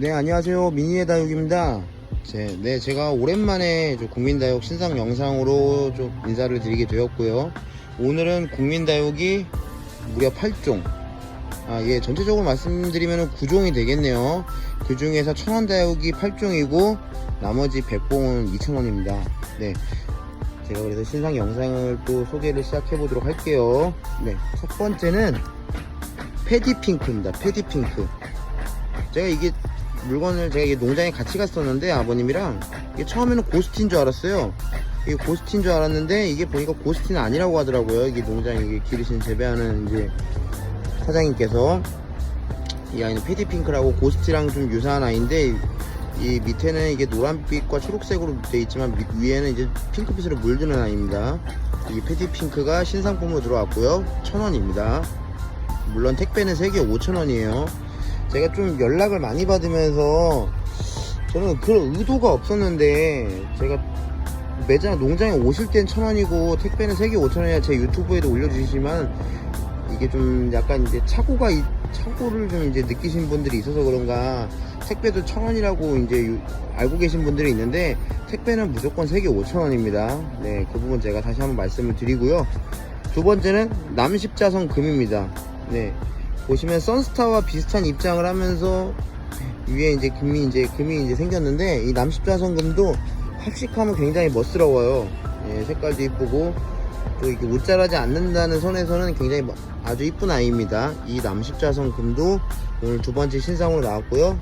네, 안녕하세요. 미니의 다육입니다. 제, 네, 제가 오랜만에 좀 국민다육 신상 영상으로 좀 인사를 드리게 되었고요. 오늘은 국민다육이 무려 8종. 아, 예, 전체적으로 말씀드리면 9종이 되겠네요. 그 중에서 천원다육이 8종이고, 나머지 100봉은 2,000원입니다. 네. 제가 그래서 신상 영상을 또 소개를 시작해 보도록 할게요. 네. 첫 번째는 패디핑크입니다. 패디핑크. 제가 이게 물건을 제가 농장에 같이 갔었는데 아버님이랑 이게 처음에는 고스틴 줄 알았어요. 이게 고스틴 줄 알았는데 이게 보니까 고스틴 아니라고 하더라고요. 이게 농장 이게 기르신 재배하는 이제 사장님께서 이 아이는 패디핑크라고 고스티랑 좀 유사한 아이인데 이 밑에는 이게 노란빛과 초록색으로 되어 있지만 밑 위에는 이제 핑크빛으로 물드는 아이입니다. 이 패디핑크가 신상품으로 들어왔고요. 천 원입니다. 물론 택배는 3개 5천원이에요 제가 좀 연락을 많이 받으면서 저는 그런 의도가 없었는데 제가 매장 농장에 오실 땐 천원이고 택배는 3개 5천원이야 제 유튜브에도 올려주시지만 이게 좀 약간 이제 착오가 이- 착오를 좀 이제 느끼신 분들이 있어서 그런가. 택배도 천원이라고 이제 유- 알고 계신 분들이 있는데 택배는 무조건 3개 5천원입니다. 네 그 부분 제가 다시 한번 말씀을 드리고요. 두 번째는 남십자성 금입니다. 네. 보시면 선스타와 비슷한 입장을 하면서 위에 이제 금이 이제 금이 이제 생겼는데 이 남십자성 금도 합식하면 굉장히 멋스러워요. 예, 색깔도 이쁘고 또 이게 웃자라지 않는다는 선에서는 굉장히 뭐- 아주 이쁜 아이입니다. 이 남십자성 금도 오늘 두 번째 신상으로 나왔고요.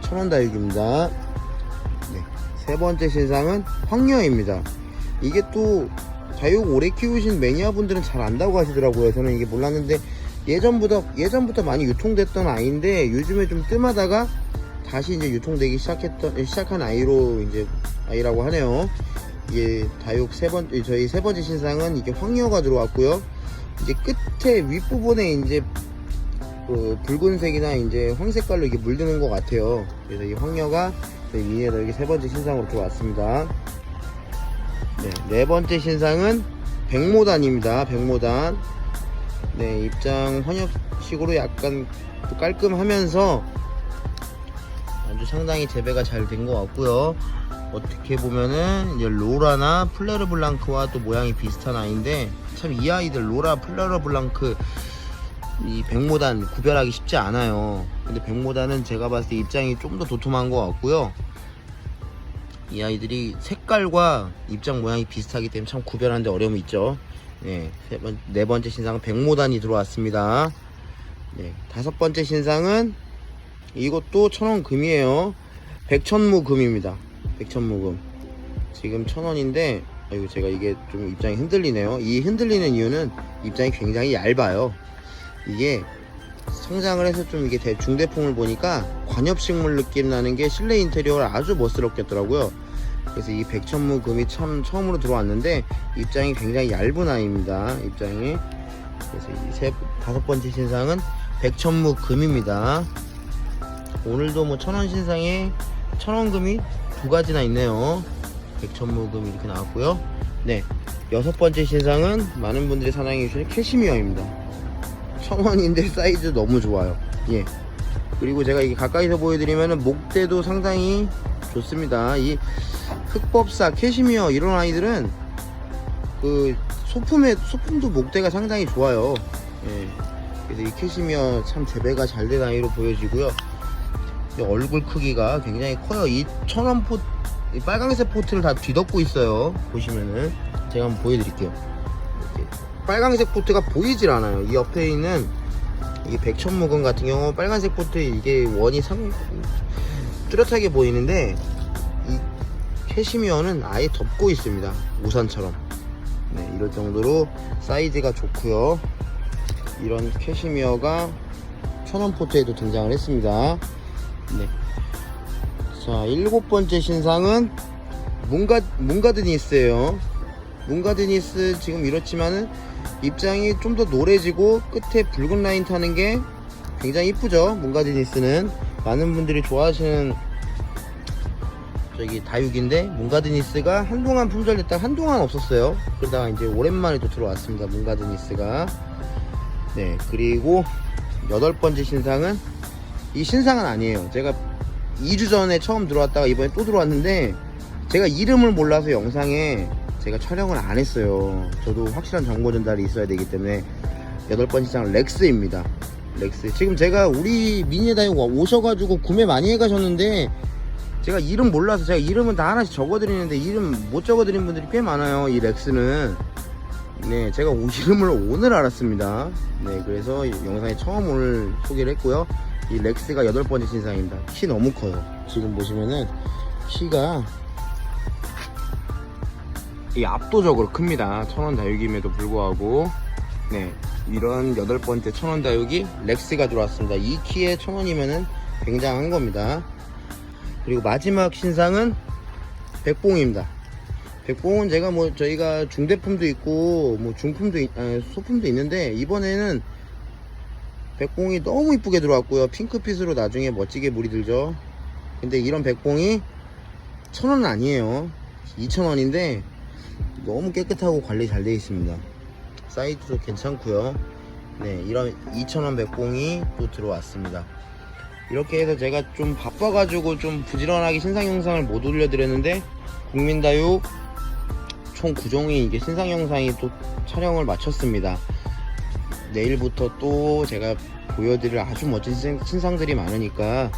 천원 다육입니다. 네. 세 번째 신상은 황녀입니다. 이게 또 다육 오래 키우신 매니아분들은 잘 안다고 하시더라고요. 저는 이게 몰랐는데 예전부터 예전부터 많이 유통됐던 아이인데 요즘에 좀 뜸하다가 다시 이제 유통되기 시작했던 시작한 아이로 이제 아이라고 하네요. 이게 다육 세 번 저희 세 번째 신상은 이게 황녀가 들어왔고요. 이제 끝에 윗 부분에 이제 그 붉은색이나 이제 황색깔로 이게 물드는 것 같아요. 그래서 이 황녀가 미니에다 이게 세 번째 신상으로 들어왔습니다. 네, 네 번째 신상은 백모단입니다. 백모단. 네, 입장 헌협식으로 약간 또 깔끔하면서 아주 상당히 재배가 잘 된 것 같고요. 어떻게 보면은 이제 로라나 플레르 블랑크와 또 모양이 비슷한 아이인데 참 이 아이들 로라 플레르 블랑크 이 백모단 구별하기 쉽지 않아요. 근데 백모단은 제가 봤을 때 입장이 좀 더 도톰한 것 같고요. 이 아이들이 색깔과 입장 모양이 비슷하기 때문에 참 구별하는데 어려움이 있죠. 네, 세 번, 네 번째 신상은 백모단이 들어왔습니다. 네, 다섯 번째 신상은 이것도 천원 금이에요. 백천무 금입니다. 백천무 금. 지금 천원인데, 아이고, 제가 이게 좀 입장이 흔들리네요. 이 흔들리는 이유는 입장이 굉장히 얇아요. 이게 성장을 해서 좀 이게 대- 중대풍을 보니까 관엽식물 느낌 나는 게 실내 인테리어를 아주 멋스럽게 했더라고요. 그래서 이 백천무 금이 참 처음으로 들어왔는데 입장이 굉장히 얇은 아이입니다. 입장이 그래서 이 세 다섯 번째 신상은 백천무 금입니다. 오늘도 뭐 천원 신상에 천원 금이 두 가지나 있네요. 백천무 금 이렇게 나왔고요. 네 여섯 번째 신상은 많은 분들이 사랑해 주시는 캐시미어입니다. 천원인데 사이즈 너무 좋아요. 예. 그리고 제가 이게 가까이서 보여드리면은 목대도 상당히 좋습니다. 이 흑법사, 캐시미어 이런 아이들은 그 소품의 소품도 목대가 상당히 좋아요. 예. 그래서 이 캐시미어 참 재배가 잘 된 아이로 보여지고요. 이 얼굴 크기가 굉장히 커요. 이 천원 포, 이 빨강색 포트를 다 뒤덮고 있어요. 보시면은 제가 한번 보여드릴게요. 이렇게 빨강색 포트가 보이질 않아요. 이 옆에 있는 이 백천무금 같은 경우 빨간색 포트 이게 원이 상 뚜렷하게 보이는데 이 캐시미어는 아예 덮고 있습니다. 우산처럼. 네, 이럴 정도로 사이즈가 좋고요. 이런 캐시미어가 천원 포트에도 등장을 했습니다. 네. 자, 일곱 번째 신상은 문가 문가드니스예요. 문가드니스 지금 이렇지만은 입장이 좀 더 노래지고 끝에 붉은 라인 타는 게 굉장히 이쁘죠. 문가드니스는 많은 분들이 좋아하시는 저기 다육인데 문가드니스가 한동안 품절됐다 가 한동안 없었어요. 그러다가 이제 오랜만에 또 들어왔습니다. 문가드니스가 네 그리고 여덟 번째 신상은 이 신상은 아니에요. 제가 2주 전에 처음 들어왔다가 이번에 또 들어왔는데 제가 이름을 몰라서 영상에 제가 촬영을 안 했어요. 저도 확실한 정보 전달이 있어야 되기 때문에 여덟 번째 시장 렉스입니다. 렉스. 지금 제가 우리 미니다이오 오셔가지고 구매 많이 해가셨는데 제가 이름 몰라서 제가 이름은 다 하나씩 적어드리는데 이름 못 적어드린 분들이 꽤 많아요. 이 렉스는. 네, 제가 오- 이름을 오늘 알았습니다. 네, 그래서 이 영상에 처음 오늘 소개를 했고요. 이 렉스가 여덟 번째 신상입니다. 키 너무 커요. 지금 보시면은 키가 이 압도적으로 큽니다. 천원 다육임에도 불구하고 네 이런 여덟 번째 천원 다육이 렉스가 들어왔습니다. 이 키에 천원이면은 굉장한 겁니다. 그리고 마지막 신상은 백봉입니다. 백봉은 제가 뭐 저희가 중대품도 있고 뭐 중품도 있- 아, 소품도 있는데 이번에는 백봉이 너무 이쁘게 들어왔고요. 핑크빛으로 나중에 멋지게 물이 들죠. 근데 이런 백봉이 천 원은 아니에요. 2천 원인데 너무 깨끗하고 관리 잘 되어 있습니다. 사이즈도 괜찮고요. 네, 이런 2,000원 백봉이 또 들어왔습니다. 이렇게 해서 제가 좀 바빠가지고 좀 부지런하게 신상 영상을 못 올려드렸는데 국민다육 총 9종이 이게 신상 영상이 또 촬영을 마쳤습니다. 내일부터 또 제가 보여드릴 아주 멋진 신상- 신상들이 많으니까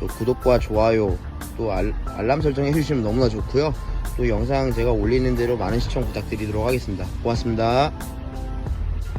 또 구독과 좋아요 또 알, 알람 설정 해주시면 너무나 좋고요. 또 영상 제가 올리는 대로 많은 시청 부탁드리도록 하겠습니다. 고맙습니다.